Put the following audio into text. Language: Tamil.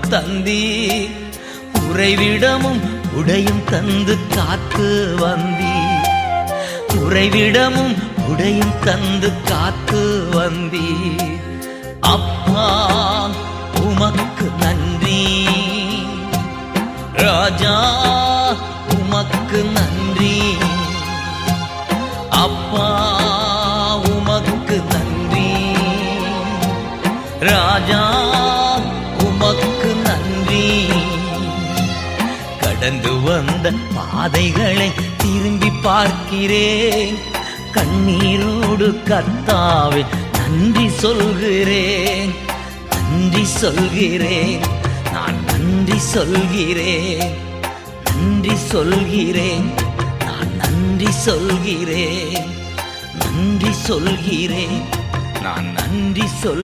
தந்தி உறைவிடமும் உடையும் தந்து காத்து வந்தி. உறைவிடமும் உடையும் தந்து காத்து வந்தி. அப்பா உமக்கு நன்றி. ராஜா உமக்கு நன்றி. அப்பா உமக்கு நன்றி. ராஜா கடந்து வந்த பாதைகளை திரும்பி பார்க்கிறேன். கண்ணீரோடு கத்தாவே நன்றி சொல்கிறேன். நன்றி சொல்கிறேன். நான் நன்றி சொல்கிறேன். நன்றி சொல்கிறேன். நான் நன்றி சொல்கிறேன். நன்றி சொல்கிறேன். நான் நன்றி சொல்